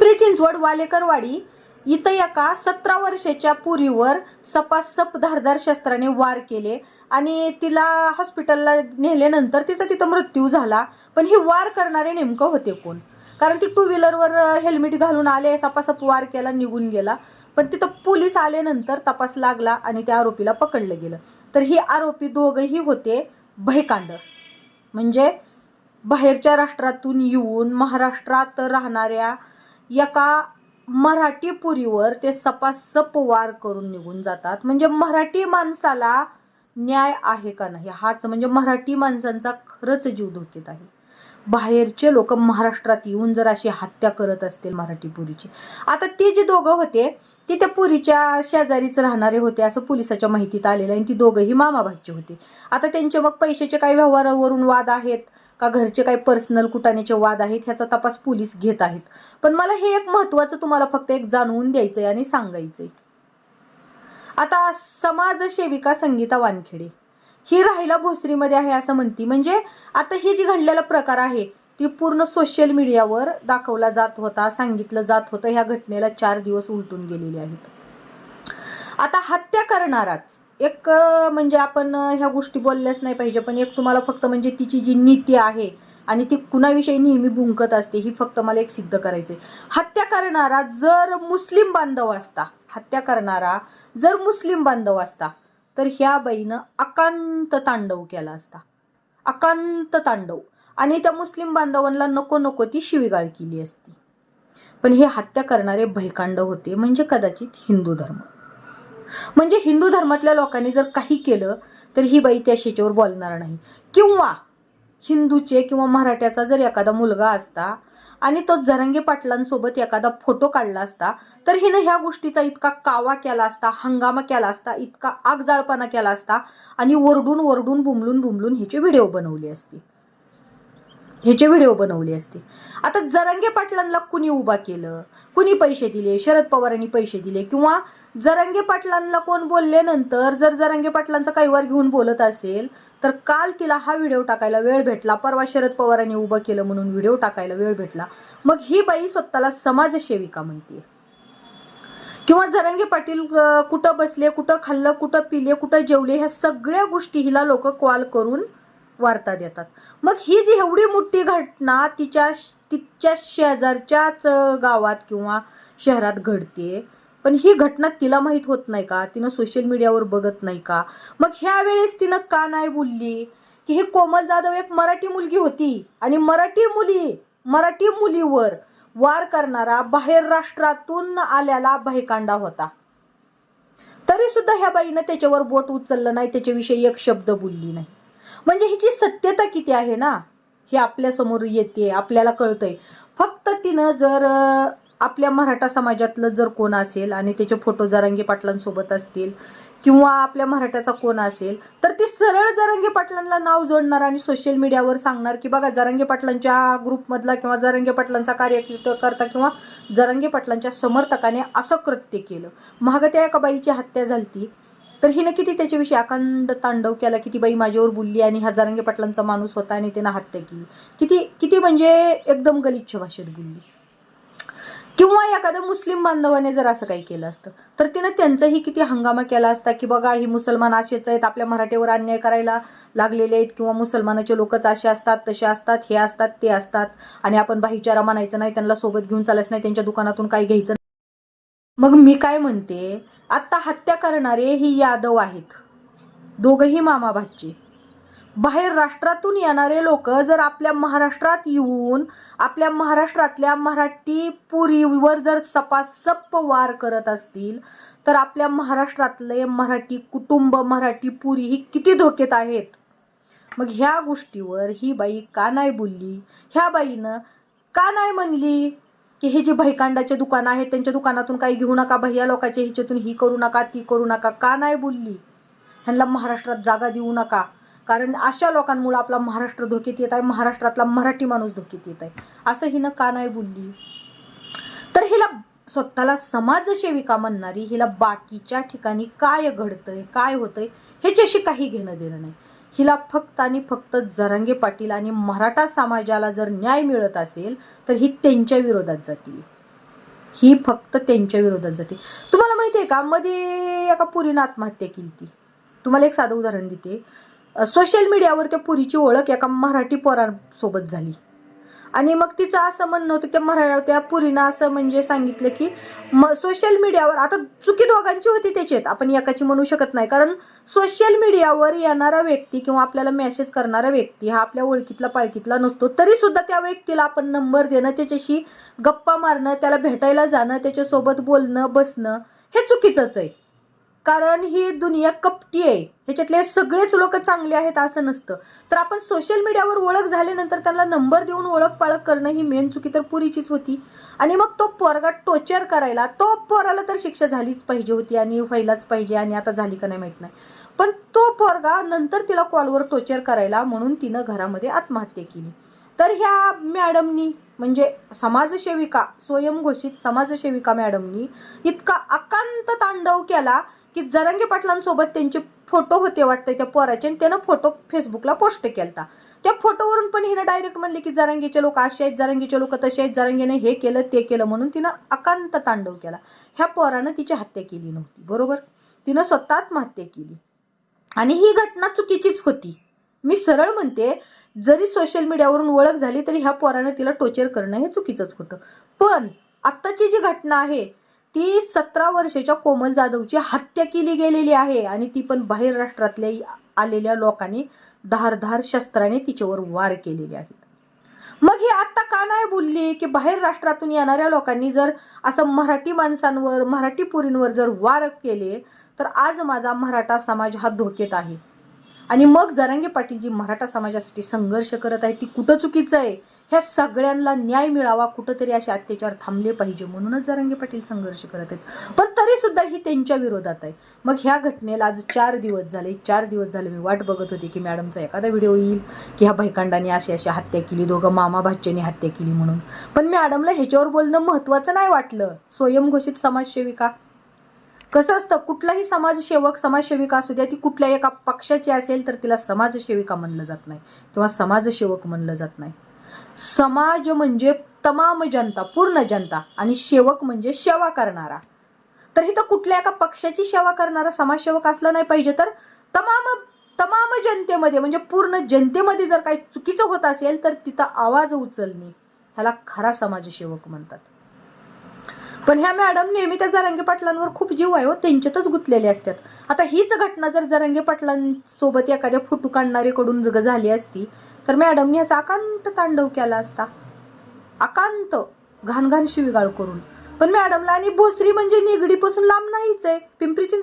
पिंपरी चिंचवड वालेकरवाडी इथं एका सतरा वर्षाच्या पुरीवर सपासप धारदार शस्त्राने वार केले आणि तिला हॉस्पिटलला नेल्यानंतर तिचा तिथं मृत्यू झाला. पण हे वार करणारे नेमकं होते कोण? कारण ती टू व्हीलरवर हेल्मेट घालून आले सपासप वार केला निघून गेला. पण तिथं पोलीस आल्यानंतर तपास लागला आणि त्या आरोपीला पकडलं गेलं. तर ही आरोपी दोघंही होते भयकांड. म्हणजे बाहेरच्या राष्ट्रातून येऊन महाराष्ट्रात राहणाऱ्या एका मराठी पुरीवर ते सपासप वार करून निघून जातात. म्हणजे मराठी माणसाला न्याय आहे का नाही? हाच म्हणजे मराठी माणसांचा खरंच जीव धोक्यात आहे. बाहेरचे लोक महाराष्ट्रात येऊन जर अशी हत्या करत असतील मराठी पुरीची. आता ते जे दोघं होते ते त्या पुरीच्या शेजारीच राहणारे होते असं पोलिसाच्या माहितीत आलेलं आहे. आणि ती दोघंही मामाभाचे होते. आता त्यांचे मग पैशाचे काही व्यवहारावरून वाद आहेत. का घरचे काही पर्सनल कुटाण्याचे वाद आहेत ह्याचा तपास पोलीस घेत आहेत. पण मला हे एक महत्वाचं तुम्हाला फक्त एक जाणवून द्यायचंय आणि सांगायचंय. आता समाजसेविका संगीता वानखेडे. ही राहिला भोसरीमध्ये आहे असं म्हणती. म्हणजे आता ही जी घडलेला प्रकार आहे ती पूर्ण सोशल मीडियावर दाखवला जात होता सांगितलं जात होतं. ह्या घटनेला चार दिवस उलटून गेलेले आहेत. आता हत्या करणाराच एक म्हणजे आपण ह्या गोष्टी बोलल्याच नाही पाहिजे पण एक तुम्हाला फक्त म्हणजे तिची जी नीती आहे आणि ती कुणाविषयी नेहमी भुंकत असते ही फक्त मला एक सिद्ध करायचे हत्या करणारा जर मुस्लिम बांधव असता हत्या करणारा जर मुस्लिम बांधव असता तर ह्या बाईनं अकांत तांडव केला असता. अकांत तांडव. आणि त्या मुस्लिम बांधवांना नको नको ती शिवीगाळ केली असती. पण हे हत्या करणारे भयकांड होते म्हणजे कदाचित हिंदू धर्म. म्हणजे हिंदू धर्मातल्या लोकांनी जर काही केलं तर ही बाई त्या शेच्यावर बोलणार नाही. किंवा हिंदूचे किंवा मराठ्याचा जर एखादा मुलगा असता आणि तो जरंगे पाटलांसोबत एखादा फोटो काढला असता तर हिनं ह्या गोष्टीचा इतका कावा केला असता हंगामा केला असता इतका आगजाळपणा केला असता आणि ओरडून ओरडून बुमलून बुमलून ह्याचे व्हिडिओ बनवले असते. ह्याचे व्हिडिओ बनवले असते. आता जरंगे पाटलांना कुणी उभा केलं? कुणी पैसे दिले? शरद पवारांनी पैसे दिले? किंवा जरंगे पाटलांना कोण बोलल्यानंतर जर जरंगे पाटलांचा कैवार घेऊन बोलत असेल तर काल तिला हा व्हिडिओ टाकायला वेळ भेटला. परवा शरद पवारांनी उभं केलं म्हणून व्हिडिओ टाकायला वेळ भेटला. मग ही बाई स्वतःला समाजसेविका म्हणते किंवा जरंगे पाटील कुठं बसले कुठं खाल्लं कुठं पिले कुठं जेवले ह्या सगळ्या गोष्टी हिला लोक कॉल करून वार्ता देतात. मग ही जी एवढी मोठी घटना तिच्या तिच्या शेजारच्याच गावात किंवा शहरात घडते पण ही घटना तिला माहीत होत नाही का? तिनं सोशल मीडियावर बघत नाही का? मग ह्या वेळेस तिनं का नाही बोलली? की ही कोमल जाधव एक मराठी मुलगी होती आणि मराठी मुली मराठी मुलीवर वार करणारा बाहेर राष्ट्रातून आलेला भयकांडा होता. तरी सुद्धा ह्या बाईनं त्याच्यावर बोट उचललं नाही त्याच्याविषयी एक शब्द बोलली नाही. म्हणजे हिची सत्यता किती आहे ना? हे आपल्यासमोर येते आपल्याला कळतंय. फक्त तिनं जर आपल्या मराठा समाजातलं जर कोण असेल आणि त्याचे फोटो जरांगे पाटलांसोबत असतील किंवा आपल्या मराठ्याचा कोण असेल तर ती सरळ जरांगे पाटलांना नाव जोडणार आणि सोशल मीडियावर सांगणार की बघा जरांगे पाटलांच्या ग्रुपमधला किंवा जरांगे पाटलांचा कार्यकर्ता किंवा जरांगे पाटलांच्या समर्थकाने असं कृत्य केलं. महाग त्या एका बाईची हत्या झालती. तर हिनं किती त्याच्याविषयी अखंड तांडव केला किती बाई माझ्यावर बोलली आणि हजारंगे पाटलांचा माणूस होता आणि त्यानं हत्या केली किती किती म्हणजे एकदम गलिच्छ भाषेत बोलली किंवा एखाद्या मुस्लिम बांधवाने जर असं काही केलं असतं तर तिनं त्यांचाही किती हंगामा केला असता की बघा ही मुसलमान असेच आहेत आपल्या मराठीवर अन्याय करायला लागलेले आहेत किंवा मुसलमानाचे लोकच असे असतात तसे असतात हे असतात ते असतात आणि आपण भाईचारा म्हणायचं नाही त्यांना सोबत घेऊन चालायचं नाही त्यांच्या दुकानातून काही घ्यायचं नाही. मग मी काय म्हणते आत्ता हत्या करणारे ही यादव आहेत. दोघही मामाभाची. बाहेर राष्ट्रातून येणारे लोक जर आपल्या महाराष्ट्रात येऊन आपल्या महाराष्ट्रातल्या मराठी पुरीवर जर सपासप वार करत असतील तर आपल्या महाराष्ट्रातले मराठी कुटुंब मराठी पुरी ही किती धोक्यात आहेत? मग ह्या गोष्टीवर ही बाई का नाही बोलली? ह्या बाईनं का नाही म्हणली? की हे जे भैकांडाचे दुकान आहेत त्यांच्या दुकानातून काही घेऊ नका भैया लोकांच्या ह्याच्यातून ही करू नका ती करू नका का नाही बोलली? ह्यांना महाराष्ट्रात जागा देऊ नका. कारण अशा लोकांमुळे आपला महाराष्ट्र धोक्यात येत आहे महाराष्ट्रातला मराठी माणूस धोक्यात येत आहे. असं हिनं का नाही बोलली? तर हिला स्वतःला समाजसेविका म्हणणारी हिला बाकीच्या ठिकाणी काय घडतंय काय होतंय ह्याच्याशी काही घेणं देणं नाही. हिला फक्त आणि फक्त जरांगे पाटील आणि मराठा समाजाला जर न्याय मिळत असेल तर ही त्यांच्या विरोधात जाते. ही फक्त त्यांच्या विरोधात जाते. तुम्हाला माहिती आहे का? मध्ये एका पुरीनं आत्महत्या केली ती. तुम्हाला एक साधं उदाहरण देते. सोशल मीडियावर त्या पुरीची ओळख एका मराठी पोरांसोबत झाली. आणि मग तिचं असं म्हणणं होतं त्या मरा त्या पुरीनं असं म्हणजे सांगितलं की म सोशल मीडियावर आता चुकी दोघांची होती त्याच्यात आपण एकाची म्हणू शकत नाही. कारण सोशल मीडियावर येणारा व्यक्ती किंवा आपल्याला मेसेज करणारा व्यक्ती हा आपल्या ओळखीतला पाळखीतला नसतो. तरी सुद्धा त्या व्यक्तीला आपण नंबर देणं त्याच्याशी गप्पा मारणं त्याला भेटायला जाणं त्याच्यासोबत बोलणं बसणं हे चुकीचंच आहे. कारण ही दुनिया कपटी आहे. ह्याच्यातले सगळेच लोक चांगले आहेत असं नसतं. तर आपण सोशल मीडियावर ओळख झाल्यानंतर त्यांना नंबर देऊन ओळख पाळख करणं ही मेन चुकी तर पुरीचीच होती. आणि मग तो पोरगा टोचर करायला तो पोराला तर शिक्षा झालीच पाहिजे होती आणि व्हायलाच पाहिजे आणि आता झाली का नाही माहीत नाही. पण तो पोरगा नंतर तिला कॉलवर टोचर करायला म्हणून तिनं घरामध्ये आत्महत्या केली. तर ह्या मॅडमनी म्हणजे समाजसेविका स्वयंघोषित समाजसेविका मॅडमनी इतका अकांत तांडव केला की जरंगे पाटलांसोबत त्यांचे फोटो होते वाटतं त्या पोराचे आणि त्यानं फोटो फेसबुकला पोस्ट केलता. त्या फोटोवरून पण हिनं डायरेक्ट म्हणले की जरांगीचे लोक असे आहेत जरांगीचे लोक तसे आहेत जरांगीने हे केलं ते केलं म्हणून तिनं अकांत तांडव केला. ह्या पोरानं तिची हत्या केली नव्हती बरोबर? तिनं स्वतः आत्महत्या केली. आणि ही घटना चुकीचीच होती. मी सरळ म्हणते जरी सोशल मीडियावरून ओळख झाली तरी ह्या पोरानं तिला टोचर करणं हे चुकीचंच होतं. पण आत्ताची जी घटना आहे ती सतरा वर्षाच्या कोमल जाधवची हत्या केली गेलेली आहे आणि ती पण बाहेर राष्ट्रातल्या आलेल्या लोकांनी धारधार शस्त्राने तिच्यावर वार केलेले आहेत. मग ही आत्ता का नाही बोलली की बाहेर राष्ट्रातून येणाऱ्या लोकांनी जर असं मराठी माणसांवर मराठी पुरींवर जर वार केले तर आज माझा मराठा समाज हा धोक्यात आहे. आणि मग जरांगे पाटील जी मराठा समाजासाठी संघर्ष करत आहे ती कुठं चुकीचं आहे? ह्या सगळ्यांना न्याय मिळावा कुठंतरी असे अत्याचार थांबले पाहिजे म्हणूनच जरांगे पाटील संघर्ष करत आहेत. पण तरीसुद्धा ही त्यांच्या विरोधात आहे. मग ह्या घटनेला आज चार दिवस झाले चार दिवस झाले मी वाट बघत होते की मॅडमचा एखादा व्हिडिओ येईल की ह्या भयकांडाने अशी अशी हत्या केली दोघं मामा भाच्याने हत्या केली म्हणून. पण मॅडमला ह्याच्यावर बोलणं महत्त्वाचं नाही वाटलं. स्वयंघोषित समाजसेविका. कसं असतं कुठलाही समाजसेवक समाजसेविका असू द्या ती कुठल्या एका पक्षाची असेल तर तिला समाजसेविका म्हणलं जात नाही किंवा समाजसेवक म्हणलं जात नाही. समाज म्हणजे तमाम जनता पूर्ण जनता आणि सेवक म्हणजे सेवा करणारा. तर इथं कुठल्या एका पक्षाची सेवा करणारा समाजसेवक असला नाही पाहिजे तर तमाम तमाम जनतेमध्ये म्हणजे पूर्ण जनतेमध्ये जर काही चुकीचं होत असेल तर तिथं आवाज उचलणे ह्याला खरा समाजसेवक म्हणतात. पण ह्या मॅडम नेहमी त्या जरांगे पाटलांवर खूप जीव आहे हो त्यांच्यातच गुंतलेले असतात. आता हीच घटना जर जरांगे पाटलांसोबत एखाद्या फोटो काढणारेकडून जग झाली असती तर मॅडमने याचा अकांत तांडव केला असता. अकांत घाण घाण शिवीगाळ करून. पण मॅडमला आणि भोसरी म्हणजे निगडीपासून लांब नाहीच आहे. पिंपरी